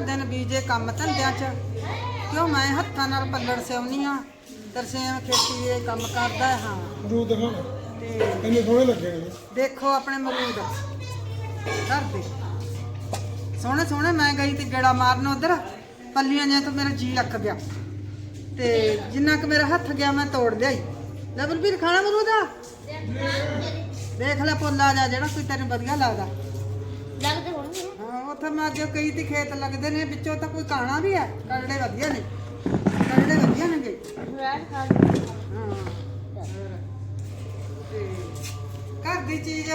ਦਿਨ ਬੀਜੇ ਕੰਮ ਧੰਦਿਆਂ 'ਚ। ਕਿਉਂ ਮੈਂ ਹੱਥਾਂ ਨਾਲ ਪੱਲੜ ਸਿਉਣੀ ਆ? ਤਰਸੇਮ ਖੇਤੀ ਦੇ ਕੰਮ ਕਰਦਾ ਹਾਂ। ਅਮਰੂਦ ਦਿਖਾ ਤੇ ਇੰਨੇ ਸੋਹਣੇ ਲੱਗੇ ਨੇ। ਦੇਖੋ ਆਪਣੇ ਮਰੂਦ। ਘਰ ਦੇ। ਸੋਹਣੇ ਸੋਹਣੇ ਮੈਂ ਗਈ ਤੇ ਗੇੜਾ ਮਾਰਨ ਉਧਰ। ਪੱਲੀਆਂ ਜਾਂ ਤੋਂ ਮੇਰਾ ਜੀ ਅੱਕ ਗਿਆ। ਤੇ ਜਿੰਨਾ ਕੁ ਮੇਰਾ ਹੱਥ ਗਿਆ ਮੈਂ ਤੋੜ ਲਿਆਈ। ਲਵਲ ਵੀਰ ਖਾਣਾ ਮਰੂਦਾ? ਦੇਖ ਲੈ ਪੋਲਾ ਜਾ ਜਿਹੜਾ ਕੋਈ ਤੈਨੂੰ ਵਧੀਆ ਲੱਗਦਾ। ਲੱਗਦੇ ਉੱਥੇ ਮੈਂ ਜੋ ਕਈ ਤੇ ਖੇਤ ਲੱਗਦੇ ਨੇ ਵਿੱਚੋਂ ਤਾਂ ਕੋਈ ਕਾਣਾ ਵੀ ਹੈ। ਕਰੜੇ ਵਧੀਆ ਨੇ। ਕਰੜੇ ਵਧੀਆ। ਹਾਂ। ਤੇ ਘਰ ਦੀ ਚੀਜ਼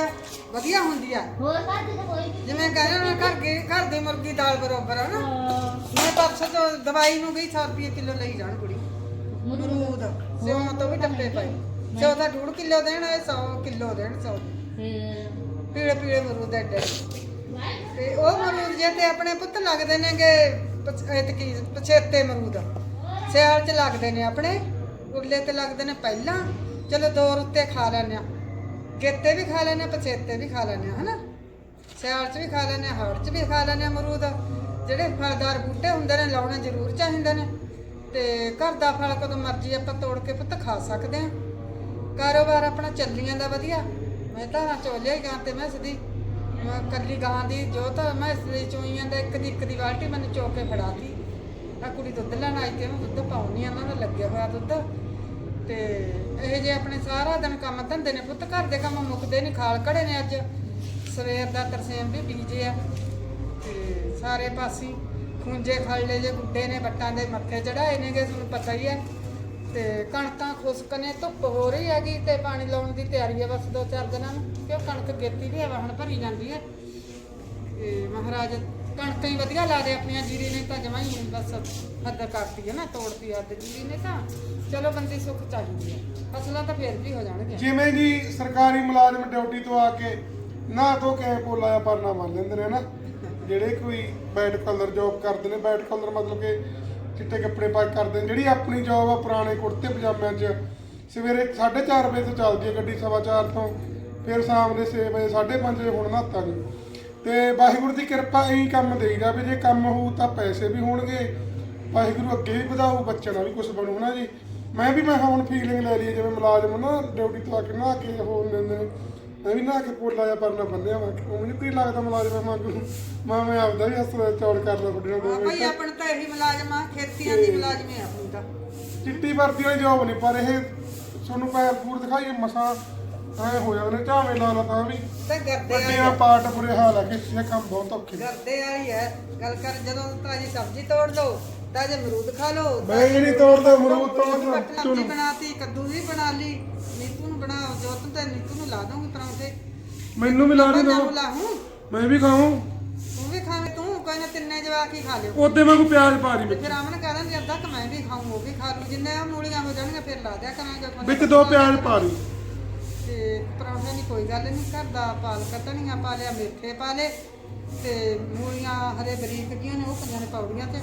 ਵਧੀਆ ਹੁੰਦੀ ਆ ਹੋਰ ਖਾਦੇ ਤਾਂ ਕੋਈ ਵੀ ਜਿਵੇਂ ਕਹਿੰਦੇ ਨੇ ਘਰ ਦੀ ਘਰ ਦੀ ਮੁਰਗੀ ਦਾਲ ਬਰੋਬਰ ਹੈ ਨਾ। ਮੈਂ ਪਰਸੋਂ ਤੋਂ ਦਵਾਈ ਨੂੰ ਗਈ 100 ਰੁਪਏ ਕਿਲੋ ਲਈ ਜਾਣ ਕੁੜੀ। ਮਰੂਦ ਸਿਉਂ ਤੋਂ ਵੀ ਟੱਪੇ ਪਏ। ਸਿਉਂ ਤਾਂ ਡੂਢ ਕਿਲੋ ਦੇਣ ਇਹ 100 ਕਿਲੋ ਦੇਣ 100 ਹੂੰ। ਪੀਲੇ ਪੀਲੇ ਮਰੂਦ ਐਡੇ। ਤੇ ਉਹ ਮਰੂਦ ਜੇ ਤੇ ਆਪਣੇ ਪੁੱਤ ਲੱਗਦੇ ਨੇਗੇ ਪਛ- ਇਹ ਕੀ, ਪਛੇਤੇ ਮਰੂਦ। ਸਿਆਲ ਚ ਲੱਗਦੇ ਨੇ ਆਪਣੇ, ਉਰਲੇ ਤੇ ਲੱਗਦੇ ਨੇ ਪਹਿਲਾਂ। ਚਲੋ ਦੋ ਰੁੱਤੇ ਖਾ ਲੈਣੇ ਆ ਗੇਤੇ ਵੀ ਖਾ ਲੈਣੇ ਪਛੇਤੇ ਵੀ ਖਾ ਲੈਣੇ ਆ ਹਨਾ? ਸਿਆਲ ਚ ਵੀ ਖਾ ਲੈਣੇ ਆ ਹਾੜ ਚ ਵੀ ਖਾ ਲੈਣੇ ਆ ਮਰੂਦ। ਜਿਹੜੇ ਫਲਦਾਰ ਬੂਟੇ ਹੁੰਦੇ ਨੇ, ਲਾਉਣੇ ਜ਼ਰੂਰ ਚਾਹੀਦੇ ਨੇ। ਤੇ ਘਰ ਦਾ ਫਲ ਕਦੋਂ ਮਰਜ਼ੀ ਆਪਾਂ ਤੋੜ ਕੇ ਪੁੱਤ ਖਾ ਸਕਦੇ ਆ ਕਾਰੋਬਾਰ ਆਪਣਾ ਚੱਲੀ ਜਾਂਦਾ ਵਧੀਆ। ਮੈਂ ਤਾਂ ਚੋਲਿਆ ਹੀ ਗਾਂ ਤੇ ਮੈਂ ਸਦੀ ਮੈਂ ਕੱਲੀ ਗਾਂ ਦੀ ਜੋ ਤਾਂ ਮੈਂ ਸਦੀ ਚੋਈਆਂ ਦਾ ਇੱਕ ਦੀ ਇੱਕ ਦੀ ਬਾਲਟੀ ਮੈਨੂੰ ਚੋ ਕੇ ਫੜਾਤੀ। ਆ ਕੁੜੀ ਦੁੱਧ ਲੈਣ ਆਈ ਤੇ ਮੈਂ ਦੁੱਧ ਪਾਉਣੀ ਆ, ਉਹਨਾਂ ਦਾ ਲੱਗਿਆ ਹੋਇਆ ਦੁੱਧ। ਤੇ ਇਹ ਜੇ ਆਪਣੇ ਸਾਰਾ ਦਿਨ ਕੰਮ ਧੰਦੇ ਨੇ ਪੁੱਤ, ਘਰ ਦੇ ਕੰਮ ਮੁੱਕਦੇ ਨਹੀਂ ਖਾਲ ਘੜੇ ਨੇ ਅੱਜ। ਸਵੇਰ ਦਾ ਤਰਸੇਮ ਵੀ ਬੀਜੇ ਆ। ਤੇ ਸਾਰੇ ਪਾਸੇ ਖੁੰਝੇ ਖੜਲੇ ਜੇ ਗੁੱਡੇ ਨੇ ਬੱਟਾਂ ਦੇ ਮੱਥੇ ਚੜਾਏ ਨੇਗੇ, ਤੁਹਾਨੂੰ ਪਤਾ ਹੀ ਹੈ ਤੇ ਕਣਕਾਂ ਖੁਸਕ ਨੇ, ਧੁੱਪ ਹੋ ਰਹੀ ਹੈਗੀ ਤੇ ਪਾਣੀ ਲਾਉਣ ਦੀ ਤਿਆਰੀ ਹੈ ਬਸ ਦੋ ਚਾਰ ਦਿਨਾਂ ਨੂੰ, ਕਿਉਂ ਕਣਕ ਗੇਤੀ ਦੀ ਹਵਾ ਹੁਣ ਭਰੀ ਜਾਂਦੀ ਹੈ। ਤੇ ਮਹਾਰਾਜ ਕਣਕਾਂ ਹੀ ਵਧੀਆ ਲਾ ਦੇ ਆਪਣੀਆਂ, ਜੀਰੀ ਨੇ ਤਾਂ ਜਮਾਂ ਹੀ ਬਸ ਹੱਦ ਕਰਤੀ ਹੈ ਨਾ, ਤੋੜਤੀ ਹੱਦ ਜੀਰੀ ਨੇ ਤਾਂ। ਚਲੋ ਬੰਦੇ ਸੁੱਖ ਚਾਹੀਦੀ ਹੈ ਫਸਲਾਂ ਤਾਂ ਫੇਰ ਵੀ ਹੋ ਜਾਣਗੀਆਂ। ਜਿਵੇਂ ਜੀ ਸਰਕਾਰੀ ਮੁਲਾਜ਼ਮ ਡਿਊਟੀ ਤੋਂ ਆ ਕੇ ਨਾ ਧੋ ਕੇ ਪੋਲਾ ਪਰਨਾ ਮੰਨ ਲੈਂਦੇ ਨੇ ਨਾ, ਜਿਹੜੇ ਕੋਈ ਬੈਡ ਕਲਰ ਜੌਬ ਕਰਦੇ ਨੇ, ਬੈਡ ਕਲਰ ਮਤਲਬ ਕਿ ਚਿੱਟੇ ਕੱਪੜੇ ਪਾ ਕੇ ਕਰਦੇ ਨੇ। ਜਿਹੜੀ ਆਪਣੀ ਜੌਬ ਆ ਪੁਰਾਣੇ ਕੁੜਤੇ ਪਜਾਮਿਆਂ 'ਚ, ਸਵੇਰੇ 4:30 ਵਜੇ ਤੋਂ ਚੱਲਦੀ ਹੈ ਗੱਡੀ ਸਵਾ ਚਾਰ ਤੋਂ, ਫਿਰ ਸ਼ਾਮ ਦੇ 6 ਵਜੇ 5:30 ਵਜੇ ਹੁਣ ਨਹਾਤਾ ਨਹੀਂ ਤੇ ਵਾਹਿਗੁਰੂ ਦੀ ਕਿਰਪਾ ਇਹੀ ਕੰਮ ਦੇਈਦਾ ਵੀ ਜੇ ਕੰਮ ਹੋਊ ਤਾਂ ਪੈਸੇ ਵੀ ਹੋਣਗੇ। ਵਾਹਿਗੁਰੂ ਅੱਗੇ ਵੀ ਵਧਾਊ, ਬੱਚਿਆਂ ਦਾ ਵੀ ਕੁਝ ਬਣੂ ਨਾ ਜੀ। ਮੈਂ ਵੀ ਮੈਂ ਹੁਣ ਫੀਲਿੰਗ ਲੈ ਲਈ ਜਿਵੇਂ ਮੁਲਾਜ਼ਮ ਨਾ ਡਿਊਟੀ ਤੋਂ ਆ ਕੇ ਨਹਾ ਕੇ ਹੋ ਲੈਂਦੇ ਨੇ। ਮੈਂ ਵੀ ਨਹਾ ਕੇ ਪੋਲਾ ਜਾਂ ਪਰਨਾ ਬੰਨਿਆ ਵਾ। ਉਹ ਮੈਨੂੰ ਕੀ ਲੱਗਦਾ ਮੁਲਾਜ਼ਮ ਵਾਂਗੂ ਮੈਂ ਮੈਂ ਆਪਦਾ ਵੀ ਹੱਸਦਾ ਚੌੜ ਕਰਦਾ ਫੁੱਟਣਾ ਹਾਂ ਦੋ ਭਾਈ ਆਪਣ ਤਾਂ ਇਹੀ ਮੁਲਾਜ਼ਮ ਆ ਖੇਤੀਆਂ ਦੀ ਮੁਲਾਜ਼ਮ ਹੈ ਆਪਣੀ ਤਾਂ। ਚਿੱਟੀ ਵਰਦੀ ਵਾਲੀ ਜੌਬ ਨਹੀਂ ਪਰ ਇਹ ਤੁਹਾਨੂੰ ਪੈਰ ਪੂਰ ਦਿਖਾਈਏ ਮਸਾਂ ਐ ਹੋ ਜਾਂਦੇ ਨੇ ਝਾਵੇਂ ਲਾ ਲਾ ਤਾਂ ਵੀ। ਤੇ ਵਾਲੀ ਵੱਡੀਆਂ ਪਾਰਟ ਬੁਰੇ ਹਾਲ ਆ ਕਿ ਇਹ ਕੰਮ ਬਹੁਤ ਔਖੇ ਨੇ ਗਰਦੇ ਵਾਲੀ ਹੈ ਗੱਲ ਕਰ ਜਦੋਂ ਤਾਜੀ ਸਬਜ਼ੀ ਤੋੜ ਲਓ ਤਾਜੇ ਅਮਰੂਦ ਖਾ ਲਓ ਮੈਂ ਜਿਹੜੀ ਤੋੜਦਾ ਅਮਰੂਦ ਤੋੜਦਾ। ਸਬਜ਼ੀ ਬਣਾਤੀ ਕੱਦੂ ਵੀ ਬਣਾ ਲਈ ਨੀਤੂ ਨੂੰ ਬਣਾ ਜੋਤ ਤੇ ਨੀਤੂ ਨੂੰ ਲਾ ਦੂੰਗੀ ਪਰੌਂਠੇ। ਮੈਨੂੰ ਵੀ ਲਾ ਦੇ ਦੋ ਲਾਹੂੰ। ਮੈਂ ਵੀ ਖਾਵਾਂ ਤੂੰ ਵੀ ਖਾਵੇਂ ਤੂੰ ਕੋਈ ਨਾ ਤਿੰਨੇ ਜਵਾਕ ਹੀ ਖਾ ਲਿਓ। ਉਹਦੇ ਵਾਂਗੂ ਪਿਆਜ਼ ਪਾ ਦੀ ਵਿੱਚ ਫਿਰ ਆਮਨ ਕਹਿੰਦਾ ਅੱਧਾ ਕਿ ਮੈਂ ਵੀ ਖਾਊਂ ਉਹ ਵੀ ਖਾ ਲੂ ਜਿੰਨੇ ਆ ਮੂਲੀਆਂ ਹੋ ਜਾਣਗੀਆਂ ਫਿਰ ਲਾ ਦਿਆ ਕਰਾਂਗੇ ਵਿੱਚ ਦੋ ਪਿਆਜ਼ ਪਾ ਦੀ ਤੇ ਪਰੌਂਠੇ ਦੀ ਕੋਈ ਗੱਲ ਨਹੀਂ ਘਰ ਦਾ ਪਾਲਕ ਧਨੀਆ ਪਾ ਲਿਆ ਮੇਥੇ ਪਾ ਲੇ ਤੇ ਮੂਲੀਆਂ ਹਰੇ ਬਰੀਕ ਜੀਆਂ ਨੇ ਉਹ ਪੰਜਾਂ ਨੇ ਪੌੜੀਆਂ ਤੇ।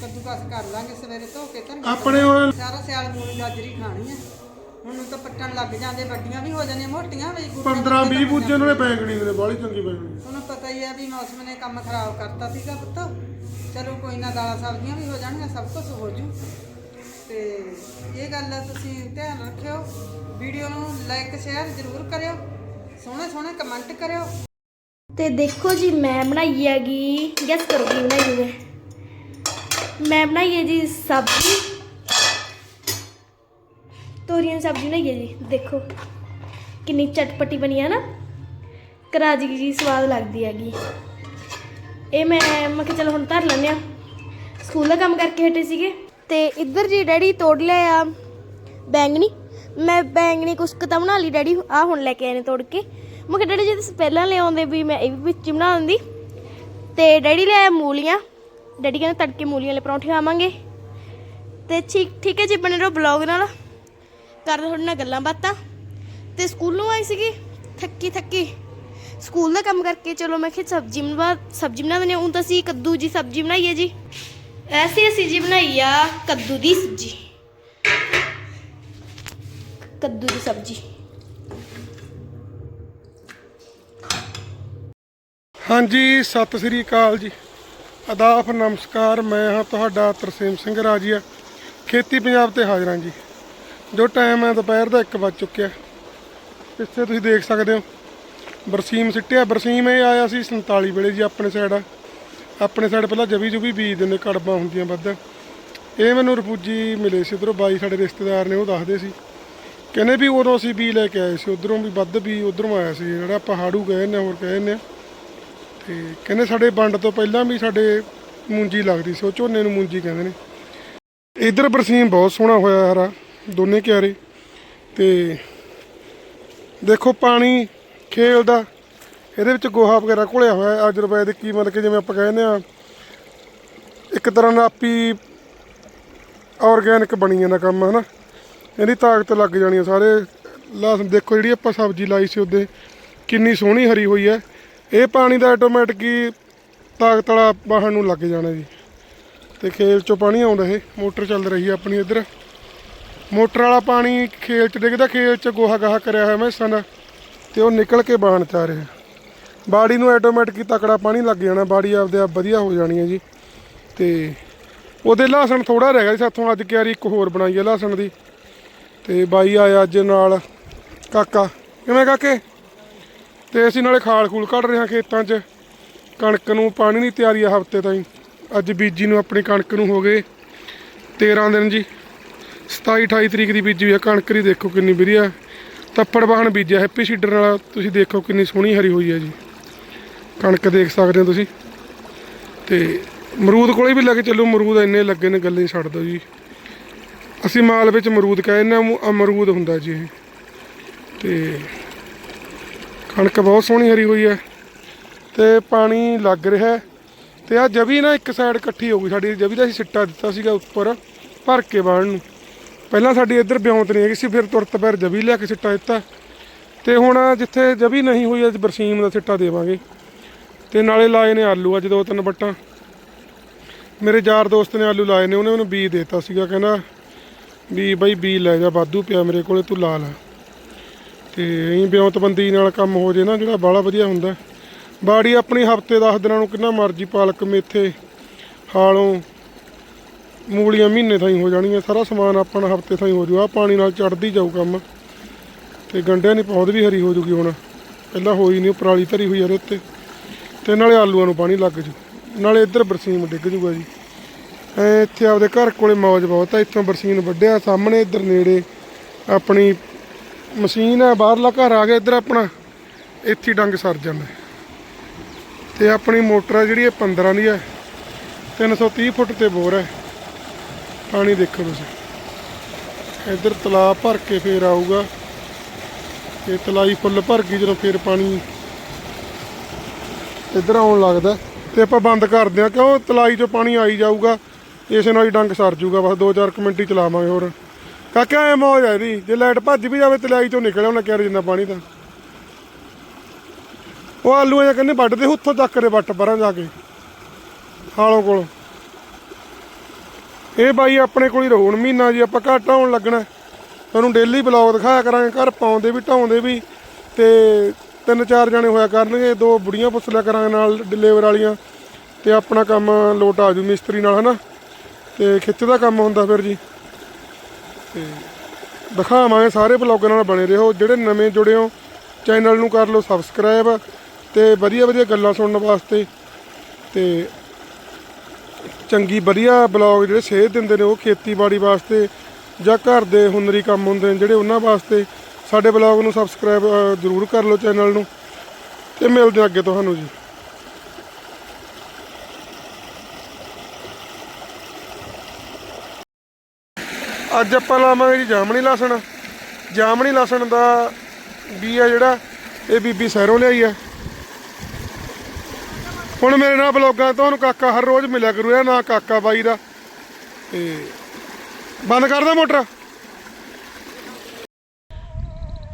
ਕੱਦੂਕਸ ਕਰ ਲਾਂਗੇ ਸਵੇਰੇ ਧੋ ਕੇ ਧਨੀਆ ਆਪਣੇ ਉਹ ਸਾਰਾ ਸਿਆਲ ਮੂਲੀ ਗਾਜਰੀ ਖਾਣੀ ਹੈ ਹੁਣ ਤਾਂ ਪੱਟਣ ਲੱਗ ਜਾਂਦੇ ਵੱਡੀਆਂ ਵੀ ਹੋ ਜਾਂਦੀਆਂ ਮੋਟੀਆਂ ਵੀ 15 20 ਬੂਝੇ ਨੂੰ ਬੈਂਗਣੀ ਨੇ ਬਾਹਲੀ ਚੰਗੀ ਬੈਂਗਣੀ ਤੁਹਾਨੂੰ ਪਤਾ ਹੀ ਹੈ ਵੀ ਮੌਸਮ ਨੇ ਕੰਮ ਖਰਾਬ ਕਰਤਾ ਸੀਗਾ ਪੁੱਤ। ਚਲੋ ਕੋਈ ਨਾ ਦਾਲਾਂ ਸਬਜ਼ੀਆਂ ਵੀ ਹੋ ਜਾਣਗੀਆਂ ਸਭ ਕੁਝ ਹੋ ਜੂ। ਤੇ ਇਹ ਗੱਲ ਤੁਸੀਂ ਧਿਆਨ ਰੱਖਿਓ। ਵੀਡੀਓ ਨੂੰ ਲਾਈਕ ਸ਼ੇਅਰ ਜ਼ਰੂਰ ਕਰਿਓ। ਸੋਹਣੇ ਸੋਹਣੇ ਕਮੈਂਟ ਕਰਿਓ। ਤੇ ਦੇਖੋ ਜੀ ਮੈਂ ਬਣਾਈ ਹੈਗੀ ਗੈਸ ਕਰੋ ਕੀ ਬਣਾਈ ਮੈਂ ਮੈਂ ਬਣਾਈ ਹੈ ਜੀ ਸਬਜ਼ੀ। ਤੋਰੀਆਂ ਦੀ ਸਬਜ਼ੀ ਬਣਾਈ ਹੈ ਜੀ, ਦੇਖੋ। ਕਿੰਨੀ ਚਟਪਟੀ ਬਣੀ ਹੈ ਨਾ। ਕਰਾਜੀ ਜੀ ਸਵਾਦ ਲੱਗਦੀ ਹੈਗੀ। ਇਹ ਮੈਂ ਮੈਂ ਕਿਹਾ ਚਲੋ ਹੁਣ ਧਰ ਲੈਂਦੇ ਆ। ਸਕੂਲ ਦਾ ਕੰਮ ਕਰਕੇ ਹਟੇ ਸੀਗੇ। ਤੇ ਇੱਧਰ ਜੀ ਡੈਡੀ ਤੋੜ ਲਿਆ ਬੈਂਗਣੀ। ਮੈਂ ਬੈਂਗਣੀ ਕੁਸਕ ਤਾਂ ਬਣਾ ਲਈ ਡੈਡੀ ਆ ਹੁਣ ਲੈ ਕੇ ਆਏ ਨੇ ਤੋੜ ਕੇ। ਮੈਂ ਕਿਹਾ ਡੈਡੀ ਜੇ ਤੁਸੀਂ ਪਹਿਲਾਂ ਲਿਆਉਂਦੇ ਵੀ ਮੈਂ ਇਹ ਵੀ ਵਿੱਚ ਹੀ ਬਣਾ ਦਿੰਦੀ। ਤੇ ਡੈਡੀ ਲੈ ਆਇਆ ਮੂਲੀਆਂ। ਡੈਡੀ ਕਹਿੰਦੇ ਤੜਕੇ ਮੂਲੀਆਂ ਵਾਲੇ ਪਰੌਂਠੇ ਖਾਵਾਂਗੇ। ਤੇ ਠੀਕ ਠੀਕ ਹੈ ਜੀ, ਬਣੇ ਰਹੋ ਬਲੌਗ ਨਾਲ। ਕਰ ਤੁਹਾਡੇ ਨਾਲ ਗੱਲਾਂ ਬਾਤਾਂ। ਤੇ ਸਕੂਲੋਂ ਆਈ ਸੀਗੀ, ਥੱਕੀ ਥੱਕੀ। ਸਕੂਲ ਦਾ ਕੰਮ ਕਰਕੇ ਚਲੋ ਮੈਂ ਕਿਹਾ ਸਬਜ਼ੀ ਬਣਾ ਸਬਜ਼ੀ ਬਣਾ ਦਿੰਦੇ ਹੁਣ ਤਾਂ ਅਸੀਂ ਕੱਦੂ ਜੀ ਸਬਜ਼ੀ ਬਣਾਈ ਹੈ ਜੀ। ਐਸੀ ਅਸੀਂ ਜੀ ਬਣਾਈ ਆ ਕੱਦੂ ਦੀ ਸਬਜ਼ੀ। ਕੱਦੂ ਦੀ ਸਬਜ਼ੀ। ਹਾਂਜੀ, ਸਤਿ ਸ੍ਰੀ ਅਕਾਲ ਜੀ। ਆਦਾਬ ਨਮਸਕਾਰ। ਮੈਂ ਹਾਂ ਤੁਹਾਡਾ ਤਰਸੇਮ ਸਿੰਘ ਰਾਜੀਆ। ਖੇਤੀ ਪੰਜਾਬ ਤੇ ਹਾਜ਼ਰਾਂ ਜੀ। ਜੋ ਟਾਈਮ ਹੈ, ਦੁਪਹਿਰ ਦਾ 1 ਵੱਜ ਚੁੱਕਿਆ। ਇੱਥੇ ਤੁਸੀਂ ਦੇਖ ਸਕਦੇ ਹੋ, ਬਰਸੀਮ ਸਿੱਟਿਆ। ਬਰਸੀਮ ਇਹ ਆਇਆ ਸੀ 47 ਵੇਲੇ ਜੀ ਆਪਣੇ ਸਾਈਡ ਆਪਣੇ ਸਾਈਡ ਪਹਿਲਾਂ ਜਵੀ ਜੁਵੀ ਬੀਜ ਦਿੰਦੇ, ਕੜਬਾਂ ਹੁੰਦੀਆਂ ਵੱਧ। ਇਹ ਮੈਨੂੰ ਰਫੂਜੀ ਮਿਲੇ ਸੀ ਉਧਰੋਂ, ਬਾਈ ਸਾਡੇ ਰਿਸ਼ਤੇਦਾਰ ਨੇ, ਉਹ ਦੱਸਦੇ ਸੀ। ਕਹਿੰਦੇ ਵੀ ਉਦੋਂ ਅਸੀਂ ਬੀ ਲੈ ਕੇ ਆਏ ਸੀ, ਉਧਰੋਂ ਵੀ ਵੱਧ ਵੀ ਉਧਰੋਂ ਆਇਆ ਸੀ। ਜਿਹੜਾ ਪਹਾੜੂ ਗਏ ਨੇ ਹੋਰ ਗਏ ਨੇ ਤੇ ਕਹਿੰਦੇ ਸਾਡੇ ਵੰਡ ਤੋਂ ਪਹਿਲਾਂ ਵੀ ਸਾਡੇ ਮੂੰਜੀ ਲੱਗਦੀ ਸੀ, ਉਹ ਝੋਨੇ ਨੂੰ ਮੂੰਜੀ ਕਹਿੰਦੇ ਨੇ। ਇਧਰ ਬਰਸੀਮ ਬਹੁਤ ਸੋਹਣਾ ਹੋਇਆ ਹਰਾ। ਦੋਨੇ ਕਿਆਰੇ। ਤੇ ਦੇਖੋ ਪਾਣੀ ਖੇਲ ਦਾ ਇਹਦੇ ਵਿੱਚ ਗੋਹਾ ਵਗੈਰਾ ਘੁਲਿਆ ਹੋਇਆ ਹੈ ਆਯੁਰਵੈਦਿਕ ਮਤਲਬ ਕਿ ਜਿਵੇਂ ਆਪਾਂ ਕਹਿੰਦੇ ਆ ਇੱਕ ਤਰ੍ਹਾਂ ਦਾ ਆਪੀ ਆਰਗੈਨਿਕ ਬਣੀ ਜਾਂਦਾ ਕੰਮ ਹੈ ਨਾ ਇਹਦੀ ਤਾਕਤ ਲੱਗ ਜਾਣੀ ਆ ਸਾਰੇ। ਲਾਸਨ ਦੇਖੋ ਜਿਹੜੀ ਆਪਾਂ ਸਬਜ਼ੀ ਲਾਈ ਸੀ ਉਹਦੇ, ਕਿੰਨੀ ਸੋਹਣੀ ਹਰੀ ਹੋਈ ਹੈ। ਇਹ ਪਾਣੀ ਦਾ ਆਟੋਮੈਟਿਕ ਹੀ ਤਾਕਤ ਵਾਲਾ ਬਾਹਰ ਨੂੰ ਲੱਗ ਜਾਣਾ ਜੀ। ਤੇ ਖੇਲ ਚੋਂ ਪਾਣੀ ਆਉਂਦਾ ਇਹ, ਮੋਟਰ ਚੱਲ ਰਹੀ ਹੈ ਆਪਣੀ ਇੱਧਰ। ਮੋਟਰ ਵਾਲਾ ਪਾਣੀ ਖੇਲ ਚ ਡਿੱਗਦਾ, ਖੇਲ ਚ ਗੋਹਾ ਗਾਹਾ ਕਰਿਆ ਹੋਇਆ ਮੈਸਾਂ ਦਾ ਤੇ ਉਹ ਨਿਕਲ ਕੇ ਬਾਣ ਚ ਆ ਰਿਹਾ। ਬਾੜੀ ਨੂੰ ਆਟੋਮੈਟਿਕ ਤਕੜਾ ਪਾਣੀ ਲੱਗ ਜਾਣਾ, ਬਾੜੀ ਆਪਦੇ ਆਪ ਵਧੀਆ ਹੋ ਜਾਣੀ ਹੈ ਜੀ। ਤੇ ਉਹਦੇ ਲਸਣ ਥੋੜਾ ਰਹਿ ਗਿਆ ਸੀ ਸਾਥੋਂ ਅੱਜ ਕਿਆਰੀ ਇੱਕ ਹੋਰ ਬਣਾਈ ਹੈ ਲਸਣ ਦੀ। ਤੇ ਬਾਈ ਆਇਆ ਅੱਜ ਨਾਲ ਕਾਕਾ। ਕਿਵੇਂ ਕਾਕੇ? ਤੇ ਅਸੀਂ ਨਾਲੇ ਖਾਲ ਖੂਲ ਕੱਢ ਰਹੇ ਹਾਂ ਖੇਤਾਂ 'ਚ। ਕਣਕ ਨੂੰ ਪਾਣੀ ਦੀ ਤਿਆਰੀ ਆ ਹਫ਼ਤੇ ਤਾਈਂ। ਅੱਜ ਬੀਜੀ ਨੂੰ ਆਪਣੀ ਕਣਕ ਨੂੰ ਹੋ ਗਏ 13 ਦਿਨ ਜੀ। 27 28 ਤਰੀਕ ਦੀ ਬੀਜੀ ਹੋਈ ਆ, ਕਣਕ ਦੀ ਦੇਖੋ ਕਿੰਨੀ ਵਧੀਆ ਤੱਪੜ ਬਾਹਣ ਬੀਜਿਆ, ਹੈਪੀ ਸੀਡਰ ਨਾਲ ਤੁਸੀਂ ਦੇਖੋ ਕਿੰਨੀ ਸੋਹਣੀ ਹਰੀ ਹੋਈ ਹੈ ਜੀ। ਕਣਕ ਦੇਖ ਸਕਦੇ ਹੋ ਤੁਸੀਂ। ਤੇ ਮਰੂਦ ਕੋਲੇ ਵੀ ਲੱਗੇ ਕੇ ਚੱਲੋ ਅਮਰੂਦ ਇੰਨੇ ਲੱਗੇ ਨੇ, ਗੱਲੇ ਛੱਡ ਦਿਓ ਜੀ। ਅਸੀਂ ਮਾਲ ਵਿੱਚ ਅਮਰੂਦ ਕਹਿੰਦੇ ਆ ਅਮਰੂਦ ਹੁੰਦਾ ਜੀ ਇਹ। ਤੇ ਕਣਕ ਬਹੁਤ ਸੋਹਣੀ ਹਰੀ ਹੋਈ ਹੈ ਤੇ ਪਾਣੀ ਲੱਗ ਰਿਹਾ ਹੈ। ਤੇ ਆ ਜਵੀ ਨਾ ਇੱਕ ਸਾਈਡ ਇਕੱਠੀ ਹੋ ਗਈ ਸਾਡੀ, ਜਵੀ ਦਾ ਅਸੀਂ ਸਿੱਟਾ ਦਿੱਤਾ ਸੀਗਾ ਉੱਪਰ, ਭਰ ਕੇ ਬਾਣ ਨੂੰ। ਪਹਿਲਾਂ ਸਾਡੀ ਇੱਧਰ ਬਿਉਂਤ ਨਹੀਂ ਹੈਗੀ ਸੀ, ਫਿਰ ਤੁਰਤ ਪੈਰ ਜਵੀ ਲਿਆ ਕੇ ਸਿੱਟਾ ਦਿੱਤਾ। ਤੇ ਹੁਣ ਜਿੱਥੇ ਜਵੀ ਨਹੀਂ ਹੋਈ, ਅੱਜ ਬਰਸੀਮ ਦਾ ਸਿੱਟਾ ਦੇਵਾਂਗੇ। ਤੇ ਨਾਲੇ ਲਾਏ ਨੇ ਆਲੂ, ਅੱਜ ਦੋ ਤਿੰਨ ਬੱਟਾਂ। ਮੇਰੇ ਯਾਰ ਦੋਸਤ ਨੇ ਆਲੂ ਲਾਏ ਨੇ, ਉਹਨੇ ਮੈਨੂੰ ਬੀਜ ਦੇਤਾ ਸੀਗਾ, ਕਹਿੰਦਾ ਵੀ ਬਈ ਬੀ ਲੈ ਜਾ, ਵਾਧੂ ਪਿਆ ਮੇਰੇ ਕੋਲੇ, ਤੂੰ ਲਾ ਲੈ। ਤੇ ਐਂ ਬਿਉਂਤਬੰਦੀ ਨਾਲ ਕੰਮ ਹੋ ਜੇ ਨਾ, ਜਿਹੜਾ ਬਾਹਲਾ ਵਧੀਆ ਹੁੰਦਾ। ਬਾੜੀ ਆਪਣੀ ਹਫ਼ਤੇ 10 ਦਿਨਾਂ ਨੂੰ ਕਿੰਨਾ ਮਰਜ਼ੀ ਪਾਲਕ ਮੇਥੇ, ਹਾਲੋਂ ਮੂਲੀਆਂ ਮਹੀਨੇ ਤਾਈਂ ਹੋ ਜਾਣੀਆਂ, ਸਾਰਾ ਸਮਾਨ ਆਪਣਾ ਹਫ਼ਤੇ ਤਾਈਂ ਹੋ ਜੂਗਾ ਪਾਣੀ ਨਾਲ ਚੜਦੀ ਜਾਊ ਕੰਮ। ਤੇ ਗੰਡਿਆਂ ਦੀ ਪੌਦ ਵੀ ਹਰੀ ਹੋ ਜੂਗੀ ਹੁਣ। ਪਹਿਲਾਂ ਹੋਈ ਨਹੀਂ ਪਰਾਲੀ ਧਰੀ ਹੋਈ ਆ ਉਹਦੇ ਉੱਤੇ। ਤੇ ਨਾਲੇ ਆਲੂਆਂ ਨੂੰ ਪਾਣੀ ਲੱਗ ਜੂ। ਨਾਲੇ ਇੱਧਰ ਬਰਸੀਮ ਡਿੱਗ ਜੂਗਾ ਜੀ। ਐ ਇੱਥੇ ਆਪਦੇ ਘਰ ਕੋਲੇ ਮੌਜ ਬਹੁਤ ਆ। ਇੱਥੋਂ ਬਰਸੀਨ ਵੱਢਿਆ, ਸਾਹਮਣੇ ਇੱਧਰ ਨੇੜੇ ਆਪਣੀ ਮਸ਼ੀਨ ਹੈ ਬਾਹਰਲਾ ਘਰ ਆ ਗਿਆ ਇੱਧਰ ਆਪਣਾ। ਇੱਥੇ ਡੰਗ ਸਰ ਜਾਂਦਾ। ਤੇ ਆਪਣੀ ਮੋਟਰ ਆ ਜਿਹੜੀ, ਇਹ 15 ਦੀ ਹੈ 330 ਫੁੱਟ ਤੇ ਬੋਰ ਹੈ ਪਾਣੀ ਦੇਖੋ ਤੁਸੀਂ। ਇੱਧਰ ਤਲਾਬ ਭਰ ਕੇ ਫੇਰ ਆਊਗਾ। ਇਹ ਤਲਾਈ ਫੁੱਲ ਭਰ ਗਈ ਜਦੋਂ ਫੇਰ ਪਾਣੀ ਇੱਧਰ ਆਉਣ ਲੱਗਦਾ। ਤੇ ਆਪਾਂ ਬੰਦ ਕਰਦੇ ਆ ਕਿਉਂ? ਤਲਾਈ ਚੋਂ ਪਾਣੀ ਆਈ ਜਾਊਗਾ, ਇਸੇ ਨਾਲ ਹੀ ਡੰਗ ਸਰ ਜੂਗਾ। ਬਸ 2-4 ਮਿੰਟ ਹੀ ਚਲਾਵਾਂਗੇ ਹੋਰ। ਕਾਕਾ, ਐ ਮੌਜ ਆ ਇਹਦੀ। ਜੇ ਲਾਈਟ ਭੱਜ ਵੀ ਜਾਵੇ ਤਲਾਈ ਚੋਂ ਨਿਕਲ ਆਉਣਾ ਕਿਹੜਾ ਜਿੰਨਾ ਪਾਣੀ ਤਾਂ ਉਹ ਆਲੂ ਜਾਂ ਕਹਿੰਦੇ ਵੱਢਦੇ, ਉੱਥੋਂ ਚੱਕ ਦੇ ਵੱਟ ਪਰਾਂ ਜਾ ਕੇ। ਹਾਲੋਂ ਕੋਲੋਂ। ਇਹ ਬਾਈ ਆਪਣੇ ਕੋਲ ਹੀ ਰਹੂ ਮਹੀਨਾ ਜੀ ਆਪਾਂ ਘੱਟ ਆਉਣ ਲੱਗਣਾ ਤੁਹਾਨੂੰ ਡੇਲੀ ਬਲੌਗ ਦਿਖਾਇਆ ਕਰਾਂਗੇ, ਘਰ ਪਾਉਂਦੇ ਵੀ, ਢਾਉਂਦੇ ਵੀ, ਤੇ ਤਿੰਨ ਚਾਰ ਜਣੇ ਹੋਇਆ ਕਰਨਗੇ, ਦੋ ਬੁੜੀਆਂ ਪੁੱਛ ਲਿਆ ਕਰਾਂਗੇ ਨਾਲ ਡਿਲੀਵਰ ਵਾਲੀਆਂ, ਤੇ ਆਪਣਾ ਕੰਮ ਲੋਟ ਆ ਜੂ ਮਿਸਤਰੀ ਨਾਲ, ਹਨਾ? ਤੇ ਖਿੱਚ ਦਾ ਕੰਮ ਹੁੰਦਾ ਫਿਰ ਜੀ। ਤੇ ਦਿਖਾਵਾਂਗੇ ਸਾਰੇ ਬਲੌਗਾਂ ਨਾਲ ਬਣੇ ਰਹੋ, ਜਿਹੜੇ ਨਵੇਂ ਜੁੜੇ ਹੋ, ਚੈਨਲ ਨੂੰ ਕਰ ਲਓ ਸਬਸਕ੍ਰਾਈਬ ਤੇ ਵਧੀਆ ਵਧੀਆ ਗੱਲਾਂ ਸੁਣਨ ਵਾਸਤੇ, ਤੇ ਚੰਗੀ, ਵਧੀਆ ਬਲੌਗ ਜਿਹੜੇ ਸੇਧ ਦਿੰਦੇ ਨੇ ਉਹ ਖੇਤੀਬਾੜੀ ਵਾਸਤੇ ਜਾਂ ਘਰ ਦੇ ਹੁਨਰੀ ਕੰਮ ਹੁੰਦੇ ਨੇ ਜਿਹੜੇ ਉਹਨਾਂ ਵਾਸਤੇ, ਸਾਡੇ ਬਲੌਗ ਨੂੰ ਸਬਸਕ੍ਰਾਈਬ ਜ਼ਰੂਰ ਕਰ ਲਓ ਚੈਨਲ ਨੂੰ ਤੇ ਮਿਲਦੇ ਹਾਂ ਅੱਗੇ ਤੁਹਾਨੂੰ ਜੀ। ਅੱਜ ਆਪਾਂ ਲਾਵਾਂਗੇ ਜੀ ਜਾਮਣੀ ਲਸਣ। ਜਾਮਣੀ ਲਸਣ ਦਾ ਵੀ ਆ ਜਿਹੜਾ, ਇਹ ਬੀਬੀ ਸਹਿਰੋਂ ਲਿਆਈ ਆ ਹੁਣ ਮੇਰੇ ਨਾਲ ਬਲੌਗਾਂ ਤੁਹਾਨੂੰ ਕਾਕਾ ਹਰ ਰੋਜ਼ ਮਿਲਿਆ ਕਰੂ, ਇਹ ਨਾ ਕਾਕਾ ਬਾਈ ਦਾ। ਤੇ ਬੰਦ ਕਰ ਮੋਟਰ।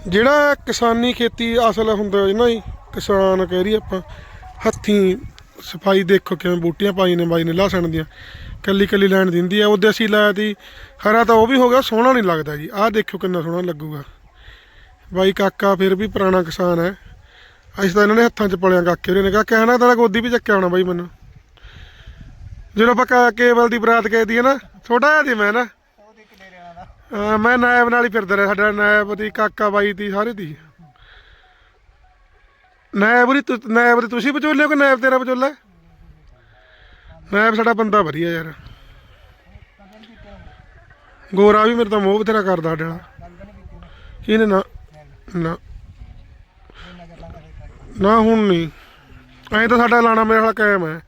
ਜਿਹੜਾ ਕਿਸਾਨੀ ਖੇਤੀ ਅਸਲ ਹੁੰਦਾ ਹੈ ਨਾ ਜੀ, ਕਿਸਾਨ ਕਹਿ ਰਹੀ ਆਪਾਂ, ਹੱਥੀਂ ਸਫ਼ਾਈ ਦੇਖੋ ਕਿਵੇਂ ਬੂਟੀਆਂ ਪਾਈ ਨੇ, ਬਾਈ ਨੇ ਲਸਣ ਦੀਆਂ, ਕੱਲੀ ਕੱਲੀ ਲੈਣ ਦਿੰਦੀ ਆ ਉਹਦੇ ਅਸੀਂ ਲਾਇਆ ਤੀ, ਹਰਾ ਤਾਂ ਉਹ ਵੀ ਹੋ ਗਿਆ, ਸੋਹਣਾ ਨਹੀਂ ਲੱਗਦਾ ਜੀ। ਆਹ ਦੇਖੋ ਕਿੰਨਾ ਸੋਹਣਾ ਲੱਗੂਗਾ। ਬਾਈ ਕਾਕਾ ਫਿਰ ਵੀ ਪੁਰਾਣਾ ਕਿਸਾਨ ਹੈ। ਅਸੀਂ ਤਾਂ ਇਹਨਾਂ ਨੇ ਹੱਥਾਂ 'ਚ ਪਲਿਆ ਕਾਕੇ ਉਹਨੇ ਕਹਾ ਕਹਿਣਾ ਤਾਂ ਗੋਦੀ ਵੀ ਚੱਕਿਆ ਹੋਣਾ ਬਾਈ ਮੈਨੂੰ। ਜਦੋਂ ਆਪਾਂ ਕੇਵਲ ਦੀ ਬਰਾਤ ਗਏ ਦੀ ਹੈ ਨਾ ਛੋਟਾ ਜਿਹਾ ਸੀ ਮੈਂ ਨਾ ਮੈਂ ਨਾਇਬ ਨਾਲ ਹੀ ਫਿਰਦਾ ਰਿਹਾ ਸਾਡਾ ਨਾਇਬ ਦੀ ਕਾਕਾ ਬਾਈ ਦੀ ਸਾਰੇ ਦੀ। ਨਾਇਬ ਦੀ ਤੁ- ਨਾਇਬ ਦੀ ਤੁਸੀਂ ਵਿਚੋਲੇ ਹੋ ਕਿ ਨਾਇਬ ਤੇਰਾ ਵਿਚੋਲਾ? ਹੈ? ਨਾਇਬ ਸਾਡਾ ਬੰਦਾ ਵਧੀਆ ਯਾਰ। ਗੋਰਾ ਵੀ ਮੇਰੇ ਤਾਂ ਮੋਹ ਬਥੇਰਾ ਕਰਦਾ ਸਾਡੇ ਵਾਲਾ ਇਹਨੇ ਨਾ ਨਾ। ਨਾ ਹੁਣ ਨਹੀਂ। ਐਂ ਤਾਂ ਸਾਡਾ ਲਾਣਾ ਮੇਰੇ ਵਾਲਾ ਕਾਇਮ ਹੈ।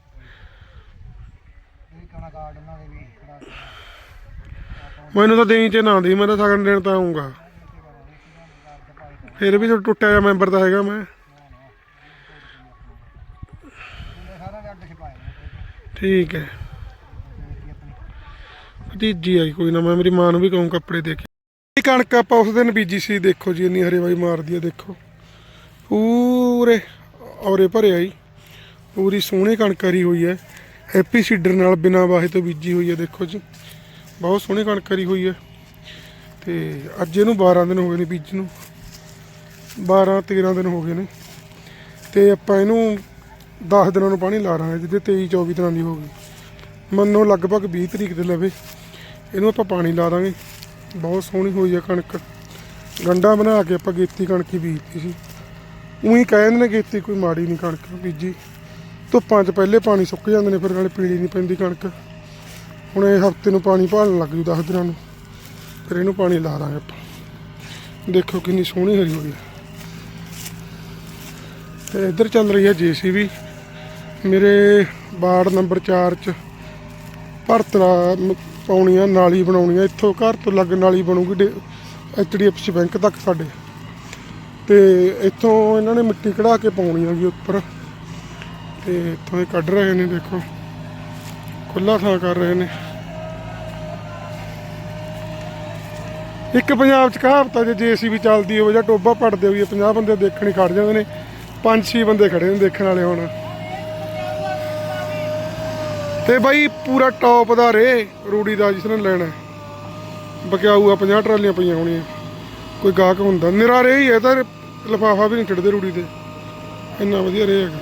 ਮੈਨੂੰ ਤਾਂ ਦੇਈ ਚ ਨਾ ਦੀ ਮੈਂ ਤਾਂ ਸਗਨ ਦੇਣ ਤਾਂ ਆਉਂਗਾ ਫਿਰ ਵੀ ਜੋ ਟੁੱਟਿਆ ਜਿਹਾ ਮੈਂਬਰ ਤਾਂ ਹੈਗਾ ਮੈਂ। ਠੀਕ ਹੈ। ਭਤੀਜੀ ਆਈ, ਕੋਈ ਨਾ, ਮੈਂ ਮੇਰੀ ਮਾਂ ਨੂੰ ਵੀ ਕਹੂੰ ਕੱਪੜੇ ਦੇ ਕੇ। ਕਣਕ ਆਪਾਂ ਉਸ ਦਿਨ ਬੀਜੀ ਸੀ, ਦੇਖੋ ਜੀ, ਇੰਨੀ ਹਰੇਵਾਈ ਮਾਰਦੀ ਆ, ਦੇਖੋ। ਪੂਰੇ ਔਰੇ ਭਰੇ ਆਈ ਪੂਰੀ ਸੋਹਣੀ ਕਣਕ ਕਰੀ ਹੋਈ ਹੈ। ਹੈਪੀ ਸੀਡਰ ਨਾਲ ਬਿਨਾ ਵਾਹੇ ਤੋਂ ਬੀਜੀ ਹੋਈ ਹੈ, ਦੇਖੋ ਜੀ। ਬਹੁਤ ਸੋਹਣੀ ਕਣਕ ਕਰੀ ਹੋਈ ਹੈ। ਤੇ ਅੱਜ ਇਹਨੂੰ 12 ਦਿਨ ਹੋ ਗਏ ਨੇ ਬੀਜ ਨੂੰ। 12 13 ਦਿਨ ਹੋ ਗਏ ਨੇ। ਤੇ ਆਪਾਂ ਇਹਨੂੰ 10 ਦਿਨਾਂ ਨੂੰ ਪਾਣੀ ਲਾ ਰਾਂਗੇ ਜਿਹਦੇ 23 24 ਦਿਨਾਂ ਦੀ ਹੋ ਗਈ। ਮੰਨੋ ਲਗਭਗ 20 ਤਰੀਕ ਦੇ ਲਵੇ। ਇਹਨੂੰ ਆਪਾਂ ਪਾਣੀ ਲਾ ਦਾਂਗੇ। ਬਹੁਤ ਸੋਹਣੀ ਹੋਈ ਹੈ ਕਣਕ। ਗੰਡਾ ਬਣਾ ਕੇ ਆਪਾਂ ਗੇਤੀ ਕਣਕ ਹੀ ਬੀਜਤੀ ਸੀ। ਉਹੀ ਕਹਿੰਦੇ ਨੇ ਗੇਤੀ ਕੋਈ ਮਾੜੀ ਨਹੀਂ ਕਣਕ ਬੀਜੀ। ਧੁੱਪਾਂ 'ਚ ਪਹਿਲੇ ਪਾਣੀ ਸੁੱਕ ਜਾਂਦੇ ਨੇ, ਫਿਰ ਨਾਲੇ ਪੀਲੀ ਨਹੀਂ ਪੈਂਦੀ ਕਣਕ। ਹੁਣ ਇਹ ਹਫ਼ਤੇ ਨੂੰ ਪਾਣੀ ਭਾਲਣ ਲੱਗ ਜੂ 10 ਦਿਨਾਂ ਨੂੰ, ਫਿਰ ਇਹਨੂੰ ਪਾਣੀ ਲਾ ਦਾਂਗੇ ਆਪਾਂ। ਦੇਖੋ ਕਿੰਨੀ ਸੋਹਣੀ ਹਰੀ ਹੋਈ ਹੈ। ਤੇ ਇੱਧਰ ਚੱਲ ਰਹੀ ਹੈ ਜੀਸੀਬੀ। ਮੇਰੇ ਵਾਰਡ ਨੰਬਰ 4 ਚ ਭਰਤਰਾ ਪਾਉਣੀ ਆ ਨਾਲੀ ਬਣਾਉਣੀ ਆ ਇੱਥੋਂ ਘਰ ਤੋਂ ਲੱਗ ਨਾਲੀ ਬਣੂਗੀ ਐਚਡੀਐਫਸੀ ਬੈਂਕ ਤੱਕ ਸਾਡੇ। ਤੇ ਇੱਥੋਂ ਇਹਨਾਂ ਨੇ ਮਿੱਟੀ ਕਢਾ ਕੇ ਪਾਉਣੀ ਆ ਜੀ ਉੱਪਰ। ਤੇ ਇੱਥੋਂ ਇਹ ਕੱਢ ਰਹੇ ਨੇ ਦੇਖੋ। ਖੁੱਲਾ ਥਾਂ ਕਰ ਰਹੇ ਨੇ। ਇੱਕ ਪੰਜਾਬ ਚ ਕਹਾਵਤ ਆ ਜੇ ਜੀਸੀਬੀ ਚੱਲਦੀ ਹੋਵੇ ਜਾਂ ਟੋਬਾ ਪੜਦੇ ਹੋਈਏ 50 ਬੰਦੇ ਦੇਖਣ ਹੀ ਖੜ ਜਾਂਦੇ ਨੇ। ਪੰਜ ਛੇ ਬੰਦੇ ਖੜੇ ਨੇ ਦੇਖਣ ਵਾਲੇ ਹੁਣ। ਤੇ ਬਾਈ ਪੂਰਾ ਟੌਪ ਦਾ ਰੇ ਰੂੜੀ ਦਾ ਜਿਸ ਨੇ ਲੈਣਾ। ਬਕਿਆਊ ਆ 50 ਟਰਾਲੀਆਂ ਪਈਆਂ ਹੋਣੀਆਂ। ਕੋਈ ਗਾਹਕ ਹੁੰਦਾ। ਨਿਰਾ ਰੇ ਹੀ ਹੈ ਤਾਂ ਲਫਾਫਾ ਵੀ ਨਹੀਂ ਛੱਡਦੇ ਰੂੜੀ ਤੇ। ਇੰਨਾ ਵਧੀਆ ਰੇ ਹੈਗਾ।